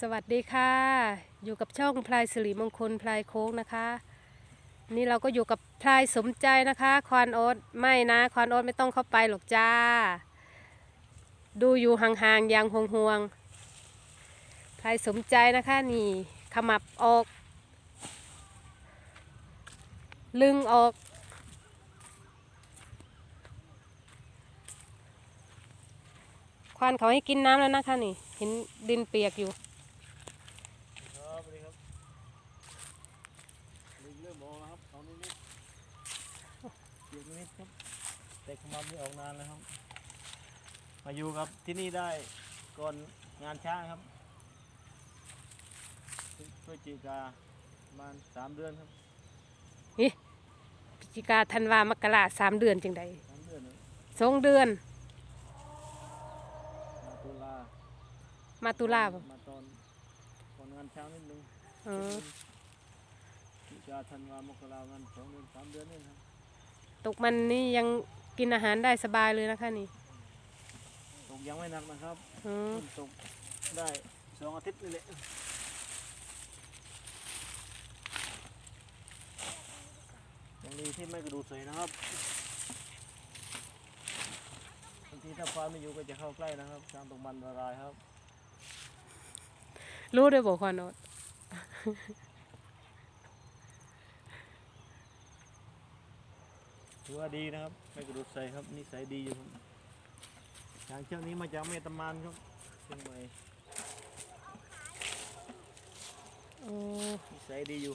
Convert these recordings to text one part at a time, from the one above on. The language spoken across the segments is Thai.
สวัสดีค่ะ อยู่กับช่องพลายสิริมงคลพลายโค้งนะคะ นี่เราก็อยู่กับพลายสมใจนะคะ ควานโอ๊ตไม่นะ ควานโอ๊ตไม่ต้องเข้าไปหรอกจ้า ดูอยู่ห่างๆอย่างห่วงๆพลายสมใจนะคะนี่ขมับออก ลึงออกควานเขาให้กินน้ำแล้วนะคะนี่ เห็นดินเปียกอยู่ ครับสวัสดีครับลิงเริ่มออกแล้วครับตอนนี้นิดเปียกนิดครับแต่ขมำไม่ออกนานแล้วครับ มาอยู่ ครับที่นี่ได้ก่อนงานช้างครับพฤศจิกาประมาณสามเดือนครับพฤศจิกาธันวามกราสามเดือนจังใดสามเดือนนะสองเดือน มาตุลามาตุลาบ่มาตอนก่อนงานช้างนิดนึงอ๋อพฤศจิกาธันวามกรามันสองเดือนสามเดือนนี่ครับ ตกมันนี่ยังกินอาหารได้สบายเลยนะคะนี่ต กยังไม่หนักนะครับอ๋อเพิ่งตกได้สองอาทิตย์นี่แหละยังดีที่ไม่กระดูกเสยนะครับบางทีถ้าฟ้าไม่อยู่ก็จะเข้าใกล้นะครับช้างตกมันละลายครับ รู้ด้วยบอกควานโอดถือว่าดีนะครับ ไม่กระดูกเสยครับนิสัยดีอยู่ ครับช้างเชือกนี้มาจากเมตามานครับเชียงใหม่โอ้นิสัยดีอยู่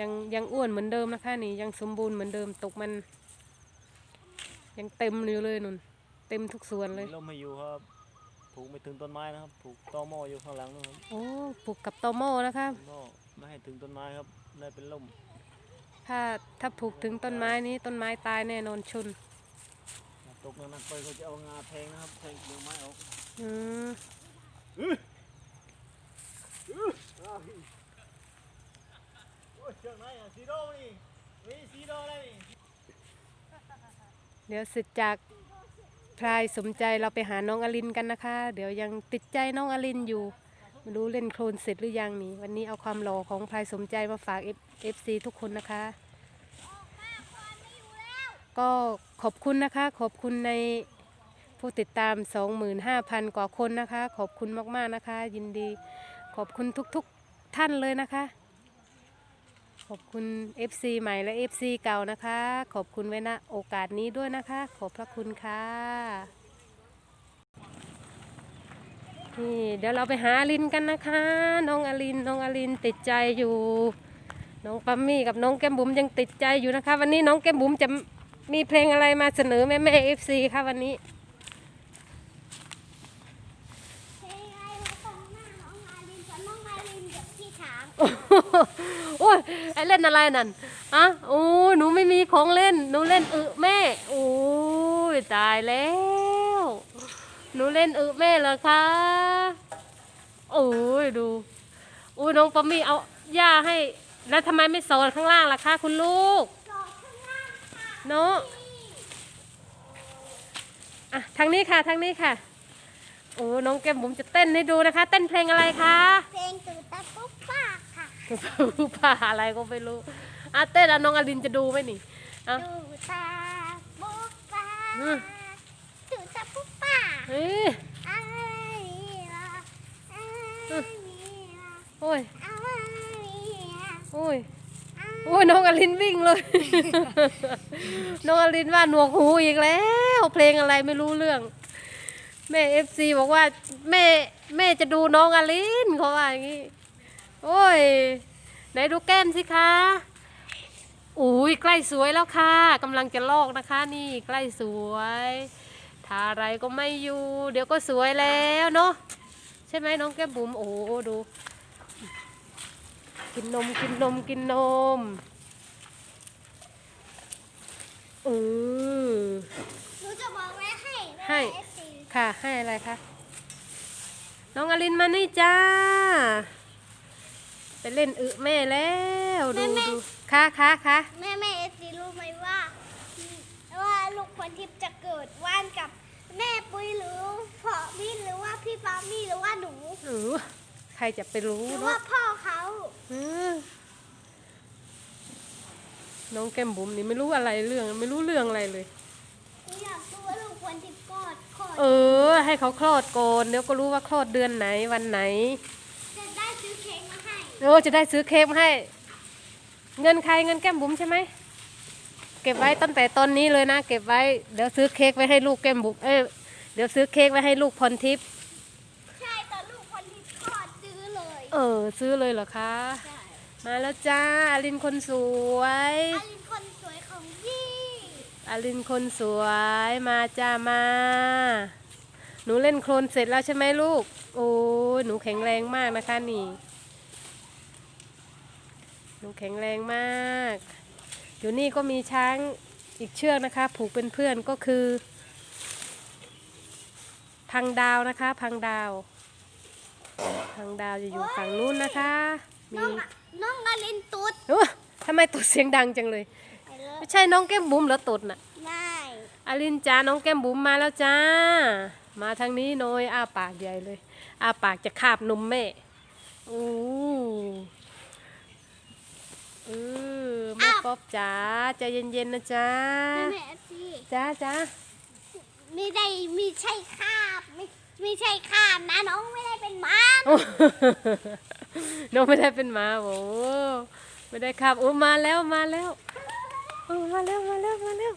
ยังยังอ้วนเหมือนเดิมนะคะนี่ยังสมบูรณ์เหมือนเดิมตกมัน ยังเต็มอยู่เลยนุ่น เต็มทุกส่วนเลยมีลมให้อยู่ครับผูกไม่ถึงต้นไม้นะครับผูกตอหม้ออยู่ข้างหลังนะครับโอ้ปลูกกับตอโมนะคะต้นหม้อไม่ให้ถึงต้นไม้ครับได้เป็นลมถ้าถ้าปลูกถึงต้นไม้นี้ต้นไม้ตายแน่นอนชน ตกหนักๆไปก็จะเอางาแทงนะครับแทงเปลือกไม้ออกอืมโอ้ยเชือกไหนอะสีโดนี่นี่สีโดอะไรนี่เดี๋ยวเสร็จจากพลายสมใจเราไปหาน้องอลินกันนะคะ เดี๋ยวยังติดใจน้องอลินอยู่ไม่รู้เล่นโคลนเสร็จหรือยังนี่วันนี้เอาความหล่อของพลายสมใจมาฝาก F FC ทุกคนนะคะ ก็ขอบคุณนะคะ ขอบคุณในผู้ติดตาม 25,000 กว่าคนนะคะ ขอบคุณมากๆนะคะ ยินดีขอบคุณทุกๆท่านเลยนะคะ ขอบคุณ FC ใหม่และ FC เก่านะคะ ขอบคุณไว้ณโอกาสนี้ด้วยนะคะ ขอบพระคุณค่ะนี่เดี๋ยวเราไปหาอลินกันนะคะ น้องอลินน้องอลินติดใจอยู่ น้องปัมมี่กับน้องแก้มบุ๋มยังติดใจอยู่นะคะ วันนี้น้องแก้มบุ๋มจะ มีเพลงอะไรมาเสนอแม่แม่เอฟซีค่ะวันนี้เพลงไอ้มาตรงหน้าน้องอาลินกับน้องอาลินกับพี่ช้างโอ้ยไอเล่นอะไรนั่นอะโอ้ยหนูไม่มีของเล่น หนูเล่นอึแม่ โอ้ยตายแล้ว หนูเล่นอึแม่เหรอคะ โอ้ยดูโอ้ยน้องปอมมี่เอาหญ้าให้ แล้วทำไมไม่สอนข้างล่างล่ะคะคุณลูก จอดข้างล่าง ค่ะเนาะอะทางนี้ค่ะทางนี้ค่ะ โอ้น้องแก้มบุ๋มจะเต้นให้ดูนะคะ เต้นเพลงอะไรคะเพลงตื่นตาปุ๊บป้าค่ะป่าอะไรก็ไม่รู้อะเต้นอะน้องอลินจะดูไหมนี่อะดูตาปุ๊บป้าอืมตื่นตาปุ๊บป้าเฮ้ยอะไรนี่ล่ะอะไรนี่ล่ะโอ้ยอะไรนี่ล่ะโอ้ย โอ้ยน้องอลินวิ่งเลย น้องอลินว่าหนวกหูอีกแล้ว เพลงอะไรไม่รู้เรื่อง แม่เอฟซีบอกว่า แม่แม่จะดูน้องอลินเขาว่าอย่างนี้ โอ้ย ไหนดูแก้มสิคะอุ้ยใกล้สวยแล้วค่ะกำลังจะลอกนะคะ นี่ใกล้สวยทาอะไรก็ไม่อยู่ เดี๋ยวก็สวยแล้วเนาะใช่ไหมน้องแก้มบุ๋มโอ้ดู กินนมกินนมกินนมเออหนูจะบอกไว้ให้ให้แม่ FC ค่ะให้อะไรคะน้องอลินมานี่จ้า ไปเล่นอึแม่แล้วดูดูค่ะค่ะค่ะแม่แม่เอซีรู้ไหมว่าว่าลูกคนทิพย์จะเกิดว่านกับแม่ปุ้ยหรือพ่อพี่หรือว่าพี่ปามี่หรือว่าหนูหนูใครจะไปรู้หรือเนาะว่าพ่อเขาเออ น้องแก้มบุ๋มนี่ไม่รู้อะไรเรื่อง ไม่รู้เรื่องอะไรเลย อยากรู้ว่าลูกควรที่กอดคอดเออ ให้เขาคลอดก่อนเดี๋ยวก็รู้ว่าคลอดเดือนไหนวันไหน จะได้ซื้อเค้กมาให้โอ้จะได้ซื้อเค้กมาให้ เงินใครเงินแก้มบุ๋มใช่ไหมเก็บไว้ตั้งแต่ตอนนี้เลยนะ เก็บไว้เดี๋ยวซื้อเค้กไว้ให้ลูกแก้มบุ๋มเอ้ยเดี๋ยวซื้อเค้กไว้ให้ลูกพรทิพย์ ใช่ตอนลูกคนที่คลอดซื้อเลย เออ ซื้อเลยเหรอคะ มาแล้วจ้าอารินคนสวย อาลินคนสวยของพี่อารินคนสวยมาจ้ามา หนูเล่นโคลนเสร็จแล้วใช่ไหมลูก โอ้ยหนูแข็งแรงมากนะคะนี่ หนูแข็งแรงมากอยู่นี่ก็มีช้างอีกเชือกนะคะ ผูกเป็นเพื่อนก็คือ พังดาวนะคะ พังดาว พังดาวจะอยู่ฝั่งนู้นนะคะ มีน้องอะน้องอาลินตุ๊ดโอ้ทำไมตัวเสียงดังจังเลย ไปเลยไม่ใช่น้องแก้มบุ๋มเหรอตดน่ะไม่อารินจ้าน้องแก้มบุ๋มมาแล้วจ้า มาทางนี้หน่อยอ้าปากใหญ่เลยอ้าปากจะคาบนมแม่อู้เออแม่ป๊อบจ๋าใจเย็นๆนะจ้าแม่แม่สิจ้าจ้าไม่ได้มีใช่คาบไม่ ไม่ใช่คาบนะน้องไม่ได้เป็นหมาโอ้ น้องไม่ได้เป็นหมาโอ้ไม่ได้คาบโอ้มาแล้วมาแล้วโอ้มาแล้วมาแล้วมาแล้ว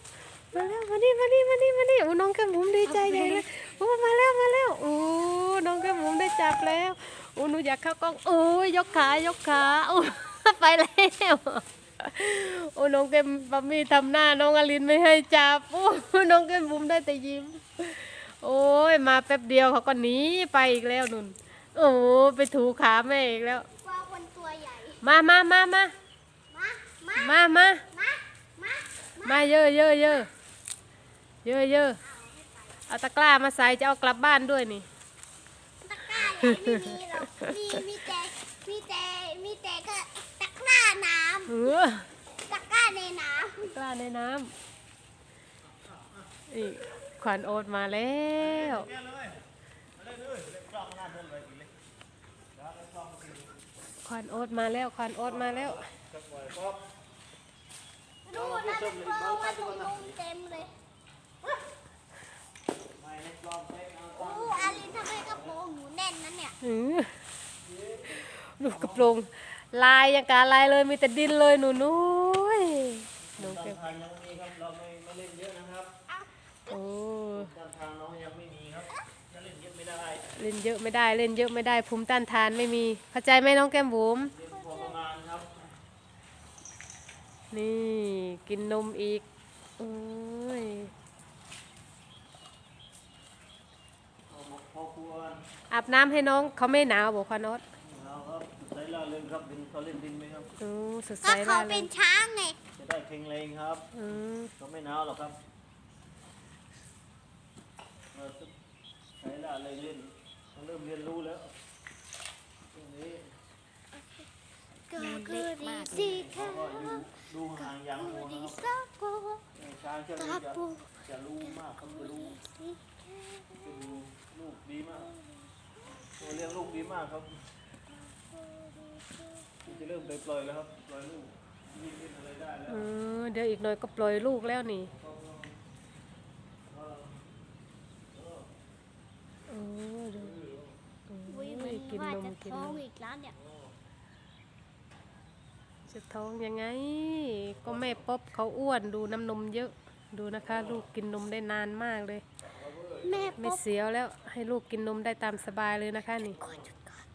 มาแล้วมานี่มานี่มานี่มานี่โอ้น้องก้มบุ๋มดีใจใหญ่เลยโอ้มาแล้วมาแล้วโอ้น้องก้มบุ๋มได้จับแล้วโอ้หนูอยากเข้ากล้องโอ้ยยกขายกขาโอ้ไปแล้วโอ้น้องแก้มบัมมี่ทำหน้าน้องอลินไม่ให้จับโอ้น้องแก้มบุมได้แต่ยิ้ม โอ้ยมาแป๊บเดียวเขาก็หนีไปอีกแล้วนุ่น โอ้ไปถูขาแม่อีกแล้ว ว่าคนตัวใหญ่มามามามามามามามา มา มาเยอะเยอะเยอะเยอะเยอะเอาตะกร้ามาใส่จะเอากลับบ้านด้วยนี่ ตะกร้าใหญ่ไม่มีหรอกมีมีแต่มีแต่มีแต่ก็ตะกร้าน้เออำตะกร้าในน้ตะกร้าในน้ำอีก ขวัญโอดมาแล้วแม่เลยมาเลยเลยเล่นกล้องหน้าเดินเลยกินเลยขวัญโอดมาแล้วขวัญโอดมาแล้วจับไว้ป๊อบำดูนะเป็นเบอร์ว่าถุงลงเต็มเลยไม่เล่นกล้องเล่นเอาโอ้อาลินทำไมกระโปรงหนูแน่นนะเนี่ยอือดูกระโปรงลายยังกาลายเลยมีแต่ดินเลยหนูนุ้ยหนูตาเก็บ โอ้ตามทางน้องยังไม่มีครับจะเล่นเยอะไม่ได้เล่นเยอะไม่ได้เล่นเยอะไม่ได้ภูมิต้านทานไม่มีเข้าใจไหมน้องแก้มบุ๋มเล่นพอประมาณครับ นี่กินนมอีกโอ้ยพอพอควรอาบน้ำให้น้องเขาไม่หนาวบอกควานอสเราครับใช้ล่าเริงครับดินเขาเล่นดินไหมครับ โอ้สดใสก็เขาล่าเลเป็ยนช้างไงจะได้แข็งแรงครับอืม เขาไม่หนาวหรอกครับ เราใช้ล่าเริงเล่นเขาเริ่มเรียนรู้แล้วช่วงนี้ก็คือดีสิค่ะก็อยู่ดูห่างอย่างหัวดีนะครับสักกูช้างเชือกกนี้ระจะจะรู้มากครับจะรู้จะรู้ลูกดีมากตัวเลี้ยงลูกดีมากครับจะเริ่มไปปล่อยแล้วครับปล่อยลูกเออเดี๋ยวอีกหน่อยก็ปล่อยลูกแล้วนี่ โอ้ดูอุ้ยโอ้มันยกินว่านมจะกินท้อนงมอีกแล้วเนี่ยจะท้องยังไง ก็แม่ป๊อบเขาอ้วนดูน้ำนมเยอะ ดูนะคะ ลูกกินนมได้นานมากเลย แม่ไม่ป๊อปเสียวแล้วให้ลูกกินนมได้ตามสบายเลยนะคะนี่ขอจุดก่อน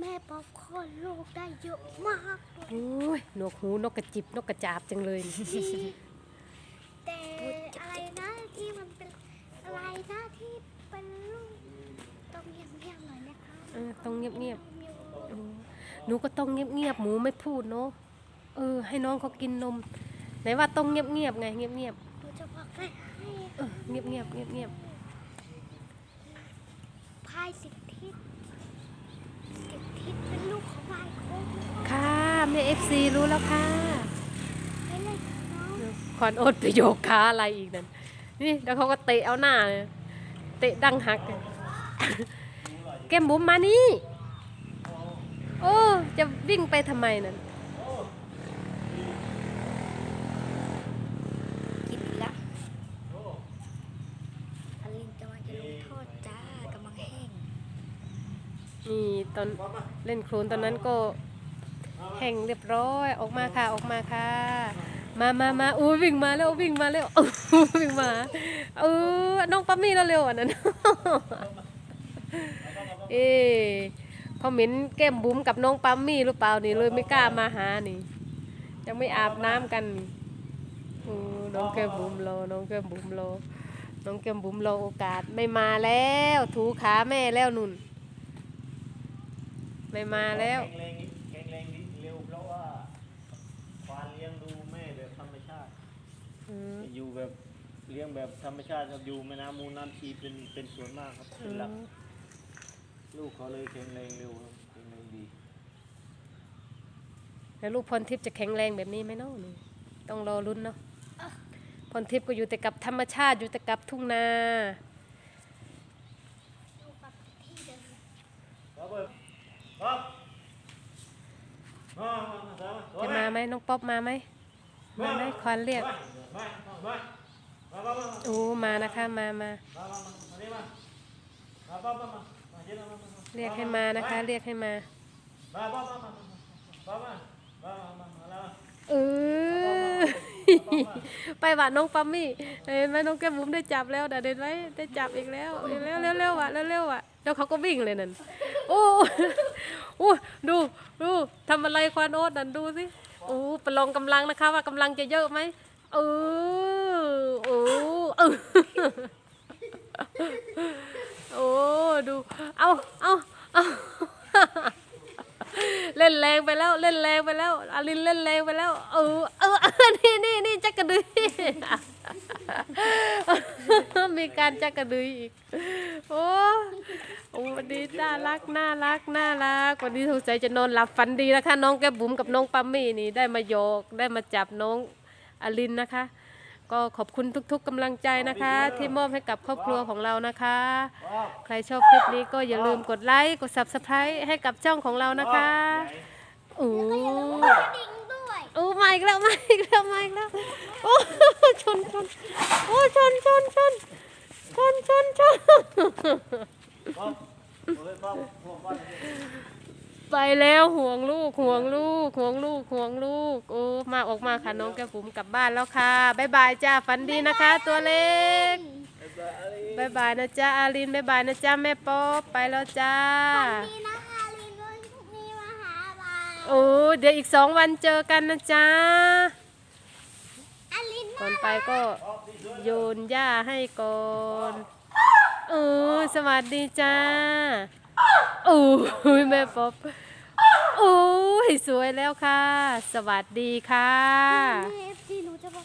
แม่ป๊อปคลอดลูกได้เยอะมากเลย โอ้ยหนวกหูนกกระจิบนกกระจาบจังเลยนี่ แต่อะไรนะที่มันเป็นอะไรนะที่เป็นลูกต้องเงียบๆหน่อยนะคะ เออ ต้องเงียบๆเออหนูก็ต้องเงียบๆหมูไม่พูดเนาะเออ ให้น้องเขากินนมไหนว่าต้องเงียบๆไงเงียบหนูจะบอกให้ให้ๆเออเงียบๆเงียบพายสิบทิศสิบทิศเป็นลูกของพายโค้งๆค่ะแม่เอฟซีรู้แล้วค่ะไปเลยน้องขวัญโอดไปโยกขาอะไรอีกนั่นนี่แล้วเขาก็เตะเอาหน้าเลยเตะดังหัก เลยแก้มบุ๋มมานี่โอ้จะวิ่งไปทำไมนั่นกินอีกละอลินกำลังจะลงโทษจ้ากำลังแห้งนี่ตอนเล่นโคลนตอนนั้นก็แห้งเรียบร้อยออกมาค่ะออกมาค่ะ มามามาอู้วิ่งมาแล้ววิ่งมาแล้วอู้วิ่งมาเออน้องปั๊มมี่เร็วๆอะนั่น เอ๊ะพอเหม็นแก้มบุ๋มกับน้องปั๊มมี่หรือเปล่านี่เลยไม่กล้ามาหานี่ ยังไม่อาบน้ำกันนี่อู้น้องแก้มบุ๋มรอน้องแก้มบุ๋มรอน้องแก้มบุ๋มรอโอกาสไม่มาแล้ว ถูขาแม่แล้วนุ่น ไม่มาแล้วแข็งแรงแข็งแรงดีเร็วเพราะว่าควานเลี้ยงดูแม่แบบธรรมชาติอืมอยู่แบบเลี้ยงแบบธรรมชาติครับอยู่แม่น้ำมูลน้ำชีเป็นเป็นส่วนมากครับเป็นหลัก ลูกเขาเลยแข็งแรงเร็วครับแข็งแรงดี แล้วลูกพรทิพย์จะแข็งแรงแบบนี้ไหมเนาะนี่ต้องรอลุ้นเนาะพรทิพย์ก็อยู่แต่กับธรรมชาติอยู่แต่กับทุ่งนาอยู่กับที่เดิมครับเบิร์ดครับมามามามาจะมาไหมน้องป๊อปมาไหมมาไหมควานเรียกมามามามามามาโอ้มานะคะมามา มามามามานี่มามาป้าป้ามามาเย็นมามามาเรียกให้มานะคะ เรียกให้มามาป้าป้ามาป้ามามามามามาแล้วเออไปหวานน้องปั๊มมี่เห็นไหมน้องแก้มบุ๋มได้จับแล้วเด็ดไหมได้จับอีกแล้วเร็วเร็วเร็วเร็วอะเร็วเร็วอะแล้วเขาก็วิ่งเลยนั่นโอ้โอ้ดูดูทำอะไรควานโอ๊ตนั่นดูสิโอ้ประลองกำลังนะคะ ว่ากำลังจะเยอะไหมเออโอ้เออ โอ้ดู เอาเอาเอาเล่นแรงไปแล้วเล่นแรงไปแล้วอารินเล่นแรงไปแล้วเออเออนี่นี่นี่จักกระดือมีการจักกระดืออีกโอ้โอ้วันนี้น่ารักน่ารักน่ารักวันนี้สงสัยจะนอนหลับฝันดีนะคะ น้องแก้บุ๋มกับน้องปัมมี่นี่ได้มาโยกได้มาจับน้องอลินนะคะ ก็ขอบคุณทุกๆกำลังใจนะคะ ที่มอบให้กับครอบครัวของเรานะคะป้าใครชอบคลิปนี้ก็อย่าลืมกดไลค์กด subscribe ให้กับช่องของเรานะคะโอ้ดิ่งด้วยโอ้มาอีกแล้วมาอีกแล้วมาอีกแล้วโอ้ชนชนโอ้ชนชนชนชนชนชน ไปแล้วห่วงลูกห่วงลูกห่วงลูกห่วงลูกโอ้มาออกมาค่ะน้องแก้มบุ๋มกลับบ้านแล้วค่ะบ๊ายบายจ้าฝันดีนะคะ ตัวเล็กบ๊ายบายนะจ้าอารินบ๊ายบายนะจ้าแม่ป๊อปไปแล้วจ้านี่นะคะลินวันพรุ่งนี้มาหาบายโอ้เดี๋ยวอีกสองวันเจอกันนะจ๊ะอลินก่อนไปก็โยนหญ้าให้ก่อนเออสวัสดีจ้า โอ้ยแม่ป๊อบโอ้ยสวยแล้วค่ะ สวัสดีค่ะ แม่ที่หนูจะบอก